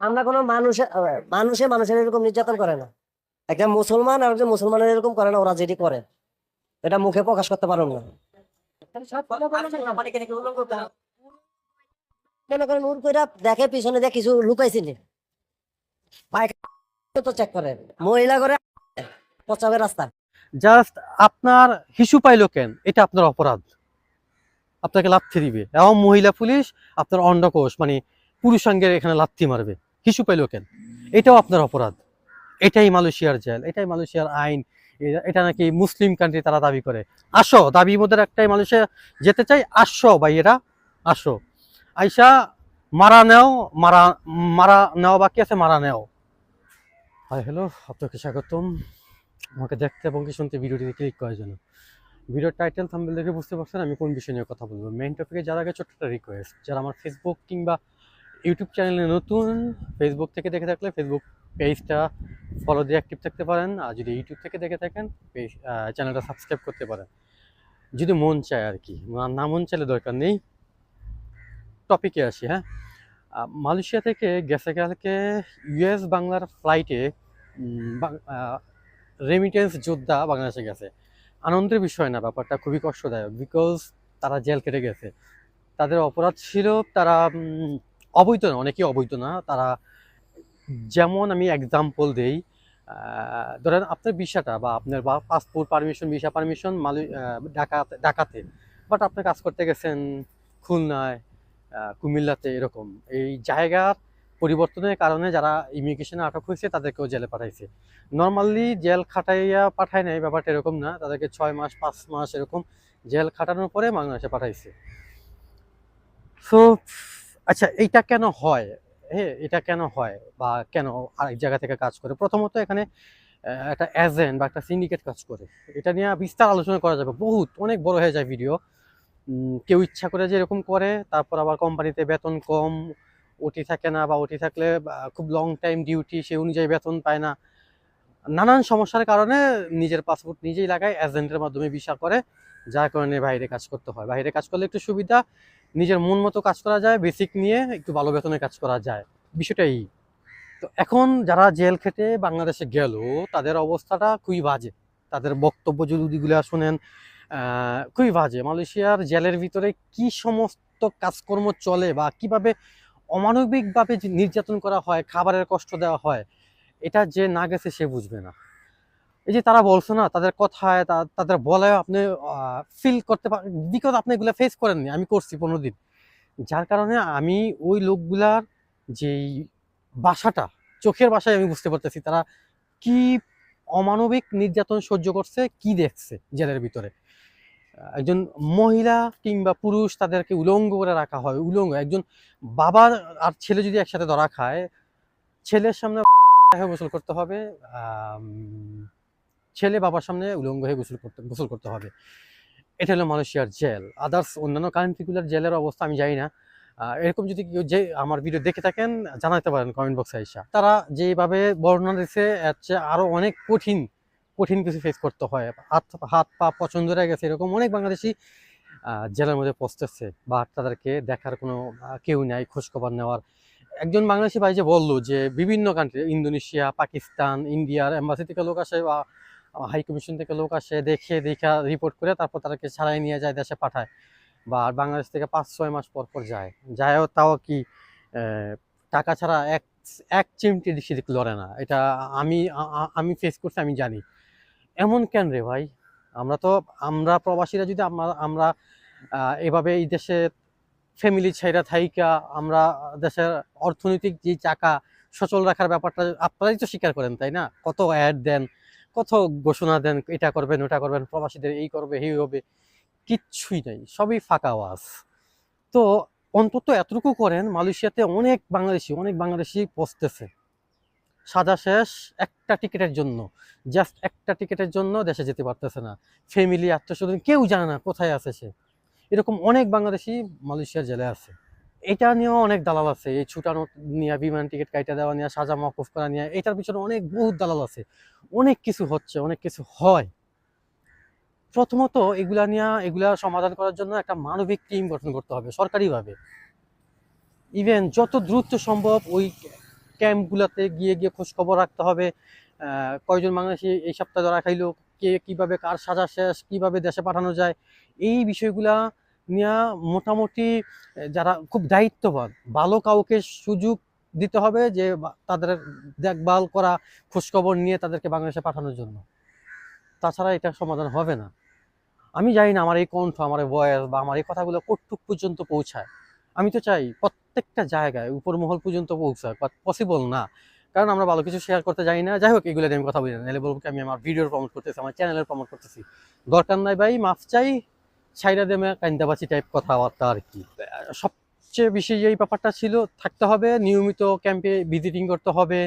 আমরা কোনো মানুষের মানুষে মানুষের এরকম নির্যাতন করে না। একটা মুসলমান আর একজন মুসলমানের এরকম করে না ওরা যেটি করে। এটা মুখে প্রকাশ করতে পারো না। মনে করেন উর কইরা দেখে পিছনে দিয়ে কিছু পায়খানা তো চেক করে। মহিলা করে পচাবের রাস্তা। জাস্ট আপনার হিসু পাইলো কেন? এটা আপনার অপরাধ। আপনাকে লাথি দিবে। এবং মহিলা পুলিশ আপনার অন্ডকোষ মানে পুরুষাঙ্গের এখানে লাথি মারবে। হিসু পাইলো কেন? এটাও আপনার অপরাধ। এটাই মালয়েশিয়ার জেল, এটাই মালয়েশিয়ার আইন, এটা নাকি মুসলিম কান্ট্রি তারা দাবি করে। আসো, দাবি মধ্যে একটাই, মালয়েশিয়া যেতে চাই, আসো ভাইয়েরা, আসো। আইসা, মারা নেও, মারা মারা নেওয়া বাকি আছে, মারা নেও। হাই, হ্যালো, আপনাকে স্বাগতম। আমাকে দেখতে এবং কি শুনতে ভিডিওটিতে ক্লিক করার জন্য। ভিডিওর টাইটেল থাম্বেল দেখে বুঝতে পারছেন আমি কোন বিষয় নিয়ে কথা বলব। মেইন টপিকে যারা আগে ছোট্ট রিকোয়েস্ট যারা আমার ফেসবুক কিংবা ইউটিউব চ্যানেলে নতুন ফেসবুক থেকে দেখে থাকলে ফেসবুক পেজটা ফলো দিয়ে অ্যাক্টিভ থাকতে পারেন। আর যদি ইউটিউব থেকে দেখে থাকেন পেজ চ্যানেলটা সাবস্ক্রাইব করতে পারেন। যদি মন চায় আর কি, না- মন চাইলে দরকার নেই। টপিকে আসি হ্যাঁ? মালয়েশিয়া থেকে গেছে কালকে ইউএস বাংলার ফ্লাইটে রেমিটেন্স যোদ্ধা বাংলাদেশে গেছে। আনন্দের বিষয় না, ব্যাপারটা খুবই কষ্টদায়ক। বিকজ তারা জেল কেটে গেছে। তাদের অপরাধ ছিল তারা অবৈধ না, অনেকেই অবৈধ না। তারা যেমন আমি এক্সাম্পল দেই ধরেন আপনার ভিসাটা বা আপনার বা passport permission visa permission Malay ঢাকাতে ঢাকাতে বাট আপনি কাজ করতে গেছেন খুলনায় কুমিল্লাতে, এরকম। এই জায়গার পরিবর্তনের কারণে যারা ইমিগ্রেশনে আটক হয়েছে, তাদেরকেও জেলে পাঠাইছে। নর্মালি জেল খাটাইয়া পাঠায় নাই, ব্যাপারটা এরকম না। তাদেরকে ছয় মাস, পাঁচ মাস এরকম জেল খাটানোর পরে বাংলাদেশে পাঠাইছে। সো আচ্ছা এইটা কেন হয়? হ্যাঁ এটা কেন হয়? বা কেন আরেক জায়গা থেকে কাজ করে? প্রথমত এখানে একটা এজেন্ট বা একটা সিন্ডিকেট কাজ করে। এটা নিয়ে বিস্তার আলোচনা করা যাবে। বহুত, অনেক বড় হয়ে যায় ভিডিও কেউ ইচ্ছা করে যে এরকম করে, তারপর আবার কোম্পানিতে বেতন কম ওটি থাকে না বা ওটি থাকলে খুব লং টাইম ডিউটি সে অনুযায়ী বেতন পায় না। নানান সমস্যার কারণে নিজের পাসপোর্ট নিজেই লাগায় এজেন্টের মাধ্যমে ভিসা করে। যার কারণে বাইরে কাজ করতে হয়। বাইরে কাজ করলে একটু সুবিধা। নিজের মন মতো কাজ করা যায় বেসিক নিয়ে একটু ভালো বেতনে কাজ করা যায়। বিষয়টাই তো এখন যারা জেল খেটে বাংলাদেশে গেল, তাদের অবস্থাটা খুবই বাজে। তাদের বক্তব্য যদি গুলা শুনেন খুবই বাজে। মালয়েশিয়ার জেলের ভিতরে কি সমস্ত কাজকর্ম চলে বা কীভাবে অমানবিকভাবে নির্যাতন করা হয়, খাবারের কষ্ট দেওয়া হয়, এটা যে না গেছে সে বুঝবে না। এই যে তারা বলছো না, তাদের কথায় তাদের বলায় আপনি ফিল করতে পারেন বিকজ আপনি এগুলো ফেস করেননি, আমি করছি পনেরো দিন। যার কারণে আমি ওই লোকগুলার যেই বাসাটা, চোখের বাসায় আমি বুঝতে পারতেছি তারা কি অমানবিক নির্যাতন সহ্য করছে, কি দেখছে জেলের ভিতরে। একজন মহিলা কিংবা পুরুষ তাদেরকে উলঙ্গ করে রাখা হয়, উলঙ্গ। একজন বাবা আর ছেলে যদি একসাথে ধরা খায়, ছেলের সামনে গোসল করতে হবে ছেলে বাবার সামনে উলঙ্গ হয়ে গোসল করতে গোসল করতে হবে। এটা হলো মালয়েশিয়ার জেল। আদার্স অন্যান্য কান্ট্রিগুলোর জেলের অবস্থা আমি জানি না। এরকম যদি কেউ যে আমার ভিডিও দেখে থাকেন, জানাতে পারেন কমেন্ট বক্সে আইসা তারা যেভাবে বর্ণনা দিচ্ছে এর চেয়ে আরও অনেক কঠিন কঠিন কিছু ফেস করতে হয়। হাত হাত, পা, পছন্দ হয়ে গেছে, এরকম অনেক বাংলাদেশি জেলের মধ্যে পৌঁছতেছে বা তাদেরকে দেখার কোনো কেউ নাই, খোঁজখবর নেওয়ার। একজন বাংলাদেশি ভাই যে বলল যে, বিভিন্ন কান্ট্রি ইন্দোনেশিয়া, পাকিস্তান, ইন্ডিয়ার এম্বাসি থেকে লোক আসে বা হাই কমিশন থেকে লোক আসে, দেখে, দেখা রিপোর্ট করে তারপর তাদেরকে ছাড়াই নিয়ে যায় দেশে পাঠায়। বা বাংলাদেশ থেকে পাঁচ, ছয় মাস পর পর যায়। যায়ও তাও কি টাকা ছাড়া এক এক চিমটি সেদিক লড়ে না। এটা আমি আমি ফেস করছি, আমি জানি। এমন কেন রে ভাই? আমরা তো, আমরা প্রবাসীরা যদি আমরা আমরা এভাবে এই দেশে ফ্যামিলি ছাইরা থাইকা, আমরা দেশের অর্থনৈতিক যে চাকা সচল রাখার ব্যাপারটা আপনারাই তো স্বীকার করেন, তাই না? কত অ্যাড দেন কত ঘোষণা দেন, এটা করবেন, ওটা করবেন, প্রবাসীদের এই করবে, এই হবে, কিচ্ছুই নাই, সবই ফাঁকা আওয়াজ। তো অন্তত এতটুকু করেন, মালয়েশিয়াতে অনেক বাংলাদেশি অনেক বাংলাদেশি পৌঁছতেছে। সাজা শেষ একটা টিকিটের জন্য জাস্ট একটা টিকিটের জন্য দেশে যেতে পারতেছে না। ফ্যামিলি আত্মীয় স্বজন কেউ জানে না কোথায় আছে সে। এরকম অনেক বাংলাদেশি মালয়েশিয়ার জেলে আছে। এটা নিয়েও অনেক দালাল আছে। এই ছুটানো নিয়ে, বিমান টিকিট কাইটা দেওয়া নিয়ে, সাজা মকুফ করা নিয়ে, এটার পিছনে অনেক বহুত দালাল আছে। অনেক কিছু হচ্ছে, অনেক কিছু হয়। প্রথমত এগুলা নিয়ে, এগুলা সমাধান করার জন্য একটা মানবিক টিম গঠন করতে হবে, সরকারিভাবে। ইভেন যত দ্রুত সম্ভব ওই ক্যাম্পগুলোতে গিয়ে গিয়ে খোঁজখবর রাখতে হবে। কয়জন বাংলাদেশি এই সপ্তাহে ধরা খাইলো, কে কীভাবে কার সাজা শেষ, কীভাবে দেশে পাঠানো যায়, এই বিষয়গুলা নিয়ে মোটামুটি যারা খুব দায়িত্ববান, ভালো কাউকে সুযোগ দিতে হবে যে তাদের দেখভাল করা, খোঁজখবর নিয়ে তাদেরকে বাংলাদেশে পাঠানোর জন্য। তাছাড়া এটা সমাধান হবে না। আমি জানি না আমার এই কণ্ঠ, আমার ভয়েস বা আমার এই কথাগুলো কতটুক পর্যন্ত পৌঁছায়। আমি তো চাই প্রত্যেকটা জায়গায় উপর মহল পর্যন্ত পৌঁছায় পসিবল না। কারণ আমরা ভালো কিছু শেয়ার করতে জানি না। যাই হোক, এগুলো নিয়ে আমি কথা বলি না। নাহলে বলব আমি আমার ভিডিওর প্রমোট করতেছি, আমার চ্যানেলের প্রমোট করতেছি। দরকার নাই ভাই, মাফ চাই। ছাইরা দেমে কান্দাবাচি টাইপ কথাবার্তা আর কি। সবচেয়ে বেশি এই ব্যাপারটা ছিল, থাকতে হবে, নিয়মিত ক্যাম্পে ভিজিটিং করতে হবে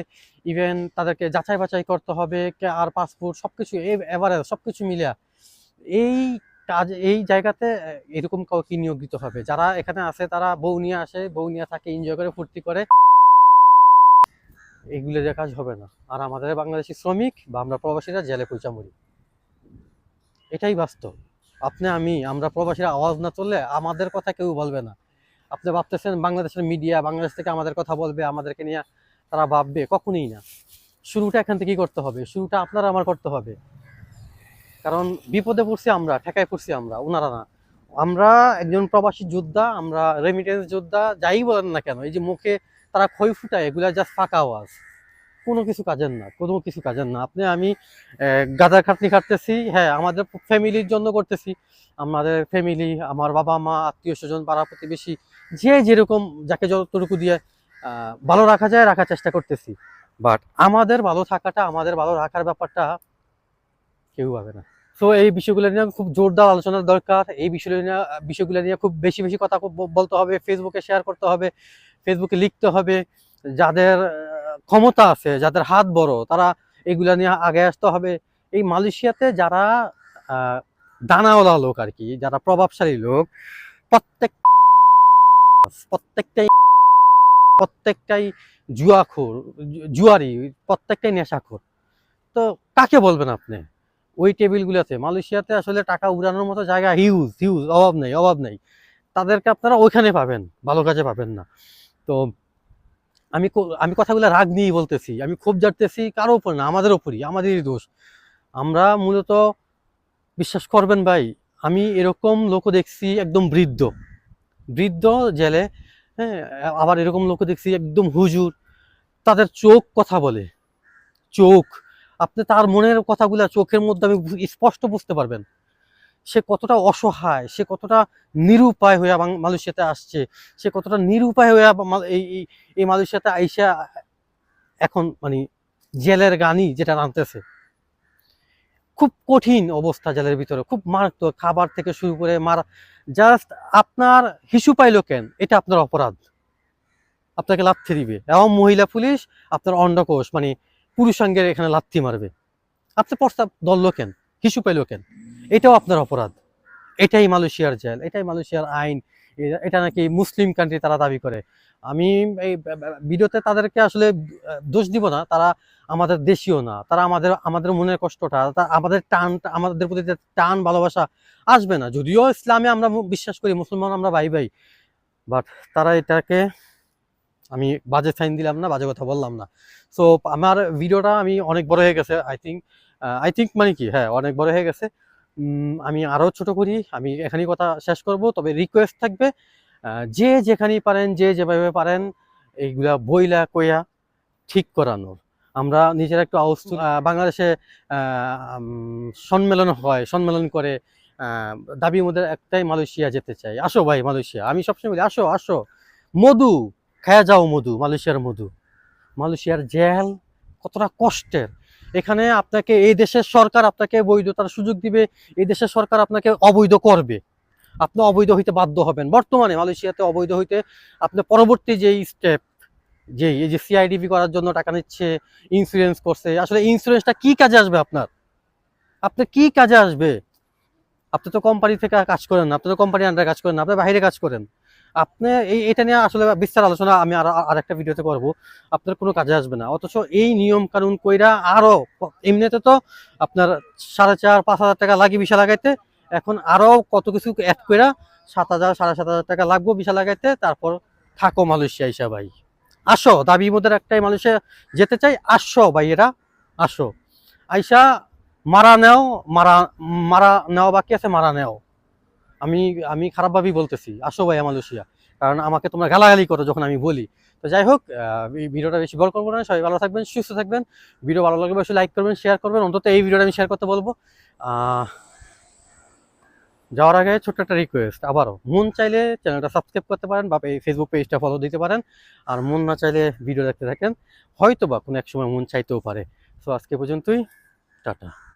ইভেন তাদেরকে যাচাই বাছাই করতে হবে আর পাসপোর্ট সব সবকিছু এভারেজ সবকিছু মিলিয়া। এই কাজ, এই জায়গাতে এরকম কাউকে নিয়োগ দিতে হবে। যারা এখানে আসে তারা বউ নিয়ে আসে, বউ নিয়ে থাকে এনজয় করে, ফুর্তি করে। এগুলো যে কাজ হবে না। আর আমাদের বাংলাদেশি শ্রমিক বা আমরা প্রবাসীরা জেলে পয়সা এটাই বাস্তব। আপনি, আমি, আমরা প্রবাসীর আওয়াজ না চললে আমাদের কথা কেউ বলবে না। আপনি ভাবতেছেন বাংলাদেশের মিডিয়া, বাংলাদেশ থেকে আমাদের কথা বলবে, আমাদেরকে নিয়ে তারা ভাববে, কখনোই না। শুরুটা এখান থেকে থেকেই করতে হবে, শুরুটা আপনার, আমার করতে হবে। কারণ বিপদে পড়ছি আমরা, ঠেকায় পড়ছি আমরা ওনারা না। আমরা একজন প্রবাসী যোদ্ধা, আমরা রেমিটেন্স যোদ্ধা, যাই বলেন না কেন, এই যে মুখে তারা ক্ষয় ফুটায়, এগুলা জাস্ট ফাঁকা আওয়াজ। কোনো কিছু কাজের না, কোনো কিছু কাজের না। আপনি, আমি গাদার খাটনি খাটতেছি হ্যাঁ আমাদের ফ্যামিলির জন্য করতেছি। আমাদের ফ্যামিলি, আমার বাবা মা, আত্মীয় স্বজন, পাড়া প্রতিবেশী, যে যেরকম, যাকে যতটুকু দিয়ে ভালো রাখা যায়, রাখার চেষ্টা করতেছি। বাট আমাদের ভালো থাকাটা, আমাদের ভালো রাখার ব্যাপারটা কেউ পাবে না। তো এই বিষয়গুলো নিয়ে খুব জোরদার আলোচনার দরকার। এই বিষয়গুলো নিয়ে বিষয়গুলো নিয়ে খুব বেশি বেশি কথা বলতে হবে ফেসবুকে শেয়ার করতে হবে ফেসবুকে লিখতে হবে। যাদের ক্ষমতা আছে, যাদের হাত বড়, তারা এগুলা নিয়ে আগে আসতে হবে। এই মালয়েশিয়াতে যারা দানাওয়ালা লোক আর কি, যারা প্রভাবশালী লোক, প্রত্যেক প্রত্যেকটাই প্রত্যেকটাই জুয়াখোর জুয়ারি, প্রত্যেকটাই নেশাখোর। তো কাকে বলবেন আপনি? ওই টেবিলগুলোতে, মালয়েশিয়াতে আসলে টাকা উড়ানোর মতো জায়গা হিউজ হিউজ অভাব নেই অভাব নেই। তাদেরকে আপনারা ওইখানে পাবেন, ভালো কাজে পাবেন না। তো আমি আমি কথাগুলো রাগ নিয়েই বলতেছি, আমি খুব জানতেছি কারও উপর না, আমাদের উপরই, আমাদেরই দোষ। আমরা মূলত বিশ্বাস করবেন ভাই, আমি এরকম লোকও দেখছি একদম বৃদ্ধ। বৃদ্ধ জেলে হ্যাঁ আবার এরকম লোক দেখছি একদম হুজুর, তাদের চোখ কথা বলে। চোখ, আপনি তার মনের কথাগুলা চোখের মধ্যে আমি স্পষ্ট বুঝতে পারবেন। সে কতটা অসহায়, সে কতটা নিরুপায় হয়ে মালয়েশিয়াতে আসছে, সে কতটা নিরুপায় হয়ে এই, এই- মালয়েশিয়াতে আইসা এখন মানে জেলের গানই যেটা রানতেছে খুব কঠিন অবস্থা জেলের ভিতরে, খুব মারাত্মক খাবার থেকে শুরু করে মারা জাস্ট আপনার হিসু পাইলো কেন? এটা আপনার অপরাধ। আপনাকে লাথি দিবে। এবং মহিলা পুলিশ আপনার অন্ডকোষ মানে পুরুষাঙ্গের এখানে লাথি মারবে। আপনি প্রস্তাব দললো কেন? হিসু পাইলো কেন? এটাও আপনার অপরাধ। এটাই মালয়েশিয়ার জেল, এটাই মালয়েশিয়ার আইন। এটা নাকি মুসলিম কান্ট্রি তারা দাবি করে। আমি এই ভিডিওতে তাদেরকে আসলে দোষ দিব না। তারা আমাদের দেশীয় না। তারা আমাদের আমাদের মনের কষ্টটা আমাদের টান, আমাদের প্রতি টান, ভালোবাসা আসবে না। যদিও ইসলামে আমরা বিশ্বাস করি, মুসলমান আমরা ভাই ভাই। বাট তারা এটাকে, আমি বাজে সাইন দিলাম না, বাজে কথা বললাম না। সো, আমার ভিডিওটা আমি অনেক বড় হয়ে গেছে, আই থিঙ্ক আই থিঙ্ক মানে কি? হ্যাঁ অনেক বড় হয়ে গেছে। আমি আরও ছোট করি আমি এখানেই কথা শেষ করব। তবে রিকোয়েস্ট থাকবে যে যেখানেই পারেন যে যেভাবে পারেন এইগুলা বইলা কইয়া ঠিক করানোর। আমরা নিজেরা একটু আহ, বাংলাদেশে সম্মেলন হয় সম্মেলন করে দাবি মধ্যে একটাই মালয়েশিয়া যেতে চাই। আসো ভাই মালয়েশিয়া আমি সবসময় বলি আসো আসো। মধু খায়া যাও মধু মালয়েশিয়ার মধু। মালয়েশিয়ার জেল কতটা কষ্টের। এখানে আপনাকে এই দেশের সরকার আপনাকে বৈধতার সুযোগ দিবে, এই দেশের সরকার আপনাকে অবৈধ করবে। আপনি অবৈধ হইতে বাধ্য হবেন। বর্তমানে মালয়েশিয়াতে অবৈধ হইতে আপনি পরবর্তী যেই স্টেপ যে এই যে সিআইডিবি করার জন্য টাকা নিচ্ছে ইন্স্যুরেন্স করছে, আসলে ইন্স্যুরেন্সটা কি কাজে আসবে আপনার? আপনি কি কাজে আসবে? আপনি তো কোম্পানি থেকে কাজ করেন আপনি তো কোম্পানি আন্ডারে কাজ করেন না, আপনি বাইরে কাজ করেন। আপনি এই এটা নিয়ে আসলে বিস্তার আলোচনা আমি আর আর একটা ভিডিওতে করব। আপনার কোনো কাজে আসবে না। অথচ এই নিয়ম কানুন কইরা আরও এমনিতে তো আপনার সাড়ে চার, পাঁচ হাজার টাকা লাগে বিশা লাগাইতে, এখন আরও কত কিছু অ্যাড কইরা সাত হাজার, সাড়ে সাত হাজার টাকা লাগবো বিশা লাগাইতে, তারপর থাকো মালয়েশিয়া হিসাব ভাই। আসো, দাবি মোদের একটাই মালয়েশিয়া যেতে চাই, আসো ভাইয়েরা আসো। আইসা মারা নেও, মারা মারা নেওয়া বাকি আছে, মারা নেও। আমি আমি খারাপভাবেই বলতেছি। আসো ভাইয়া মালয়েশিয়া। কারণ আমাকে তোমরা গালাগালি করো যখন আমি বলি। তো যাই হোক ভিডিওটা বেশি বড় করব না। সবাই ভালো থাকবেন, সুস্থ থাকবেন। ভিডিও ভালো লাগলে অবশ্যই লাইক করবেন শেয়ার করবেন। অন্তত এই ভিডিওটা আমি শেয়ার করতে বলব। যাওয়ার আগে ছোট্ট একটা রিকোয়েস্ট আবারও। মন চাইলে চ্যানেলটা সাবস্ক্রাইব করতে পারেন বা এই ফেসবুক পেজটা ফলো দিতে পারেন। আর মন না চাইলে ভিডিও দেখতে থাকেন। হয়তো বা কোনো এক সময় মন চাইতেও পারে। সো আজকে পর্যন্তই। টাটা।